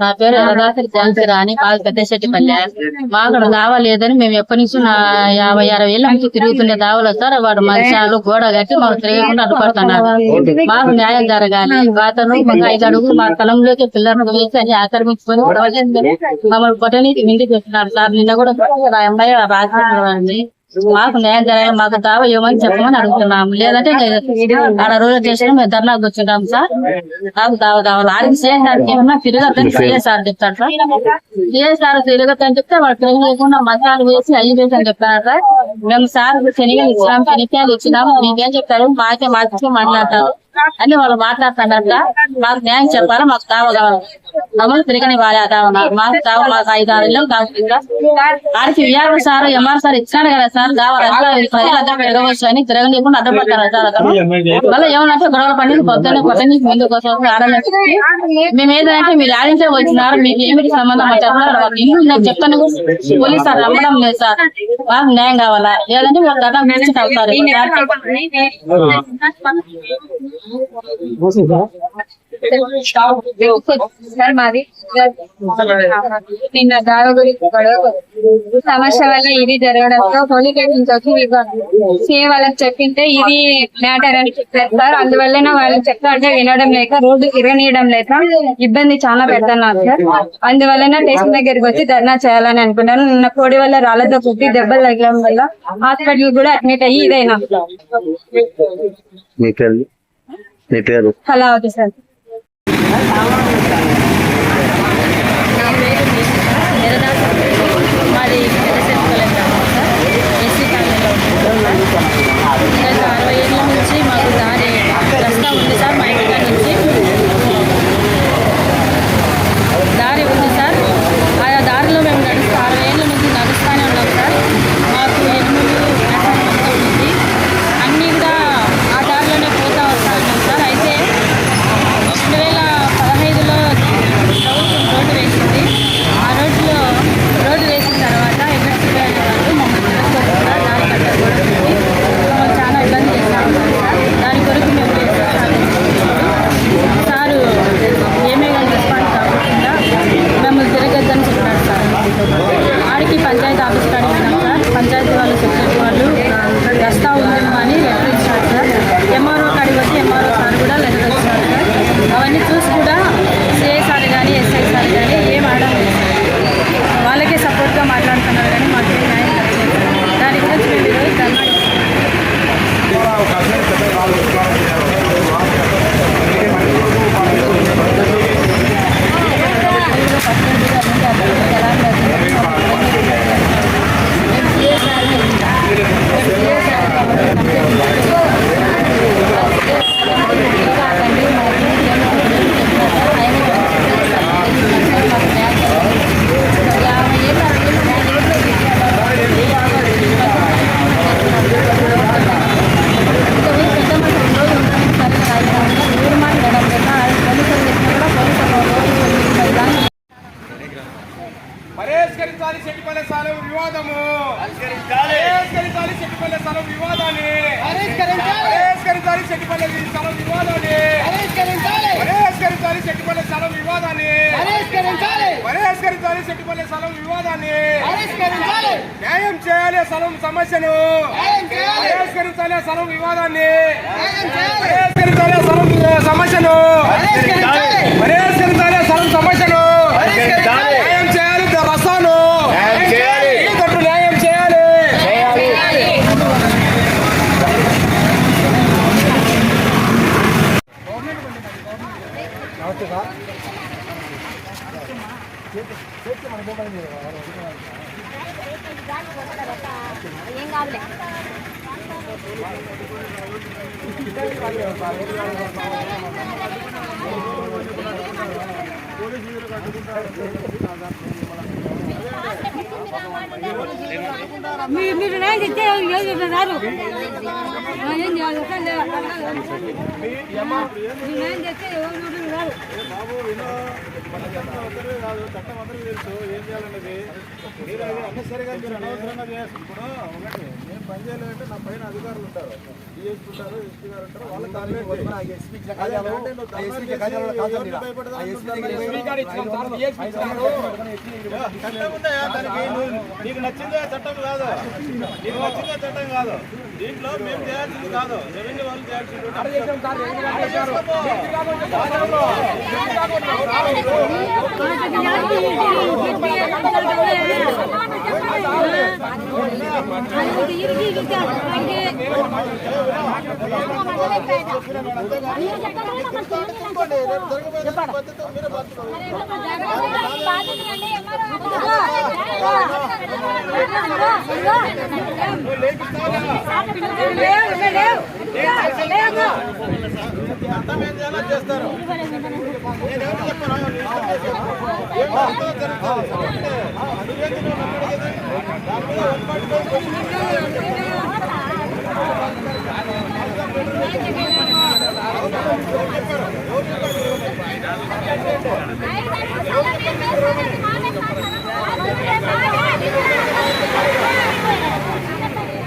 నా పేరు ఎర్రదాసరి ఝాన్సీ రాణి బాగా పెద్ద శెట్టిపల్లె మాకు అక్కడ దావా లేదని మేము ఎప్పటి నుంచి నా యాభై అరవై ఏళ్ళ నుంచి తిరుగుతుండే దావలో సార్ వాడు మంచాలు గోడ కట్టి మాకు తిరగకుండా అడ్డుపడుతున్నారు మాకు న్యాయం జరగాలి. అతను మాకు ఐదు అడుగులు మా స్థలంలోకి పిల్లలను వేసి అని ఆక్రమించుకొని మమ్మల్ని కొట్టని ఇంటికి వచ్చినారు సార్ నిన్న కూడా ఆ అమ్మాయి రాసింది మాకు న్యాయం జరగాలి మాకు దావా ఇవ్వమని చెప్పమని అడుగుతున్నాము. లేదంటే ఆడ రోజు చేసిన మేము ధర్నాకు కూర్చుంటాం సార్. నాకు దావా కావాలి. ఆడికి చేయడానికి ఏమన్నా తిరగద్దని సిఎస్ఆర్ చెప్తాడు సార్. సిఎస్ఆర్ తిరగద్దని చెప్తే వాడు తిరగలేకుండా మసాలు వేసి అయ్యి వేసి అని చెప్తాడు సార్. మేము సార్ శనిగలు ఇచ్చినాం శనికాయలు ఇచ్చినాము. మీకేం చెప్తారు? మాకే మాకే మాట్లాడతారు. అని వాళ్ళు మాట్లాడుతున్నారట మాకు న్యాయం చెప్పాలి? మాకు దావ కావాలి? మమ్మల్ని తిరగని వాళ్ళే ఆ దావ నాకు. మాకు దావ మాకు ఐదు ఆరు ఇళ్ళు కావాలి ఇంకా. ఆడికి విఆర్ సార్ ఎంఆర్ సార్ ఇచ్చినాడు కదా సార్ దావ ఎట్లా ప్రజలు అద్దం పెరగవచ్చు అని తిరగనీయకుండా అడ్డపడతారు సార్ అతను మళ్ళీ ఏమన్నా గొడవల పండుగ పొద్దున్న కొట్టని ముందుకు వస్తారు ఆడలేదు మేము ఏదంటే మీరు ఆడించే వచ్చినారు మీకు ఏమిటి సంబంధం అని చెప్పారు మాకు ఇల్లు నేను చెప్తాను పోలీస్ సార్ నమ్మడం లేదు సార్ మాకు న్యాయం కావాలా లేదంటే మీరు గతం గురించి అవుతారు సార్ మాది నిన్న దావ గురించి సమస్య వల్ల ఇది జరగడంతో పోలీస్ స్టేషన్ వచ్చి సీఏ వాళ్ళకి చెప్పింటే ఇది మ్యాటర్ అని చెప్పారు సార్ అందువల్ల వాళ్ళు చెప్తాంటే వినడం లేక రోడ్డు తిరగనీయడం లేక ఇబ్బంది చాలా పెడుతున్నారు సార్ అందువలన స్టేషన్ దగ్గరికి వచ్చి ధర్నా చేయాలని అనుకున్నాను నిన్న కోడి వల్ల రాళ్ళతో కొట్టి దెబ్బలు తగ్గడం వల్ల హాస్పిటల్ కూడా అడ్మిట్ అయ్యి ఇదైనా హలో ఓకే సార్. వివాదము. పరిష్కరించాలి. చెట్టుపల్లె స్థలం వివాదాన్ని. పరిష్కరించాలి. చెట్టుపల్లె స్థలం వివాదాన్ని. పరిష్కరించాలి. చెట్టుపల్లె స్థలం వివాదాన్ని. పరిష్కరించాలి. చెట్టుపల్లె స్థలం వివాదాన్ని. న్యాయం చేయాలి స్థలం సమస్యను. పరిష్కరించాలి స్థలం వివాదాన్ని. పరిష్కరించాలి స్థలం సమస్యను. నమస్తే సార్. చేస్తే మన పోవాలి ఏం కాదులే మీరు నిర్ణయం తెచ్చారు చేస్తే ఎవరు బాబు చట్టం కాదు చట్టం తెలుసు ఏం మీరు అది అన్నసరిగా మీరు అనవసరంగా ఇప్పుడు ఒకటి నేను పని చేయలేదంటే నా పైన అధికారులు ఉంటారు డిఎస్పీ ఉంటారు ఎస్పీ గారు ఉంటారు వాళ్ళ నీకు నచ్చిందే చట్టం కాదు నీకు నచ్చిందే చట్టం కాదు దీంట్లో మేము చేయాల్సింది కాదు. రెవెన్యూ వాళ్ళు చేయాల్సింది అర్థం ఏం చేయాలో చేస్తారు?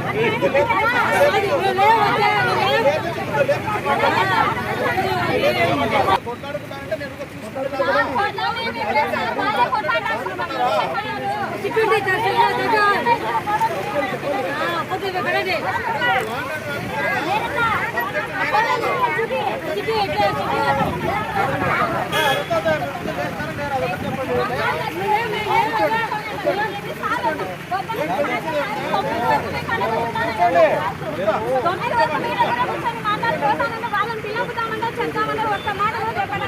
అడిగేది దాని మీద వెనకాడిపోయి కొట్లాడుకుంటానంటే నేను ఒక చిట్టుండి దర్శనం వాళ్ళని పిలుపుతామన్నా చెప్తామన్నా ఒక్క మాట చెప్పండి.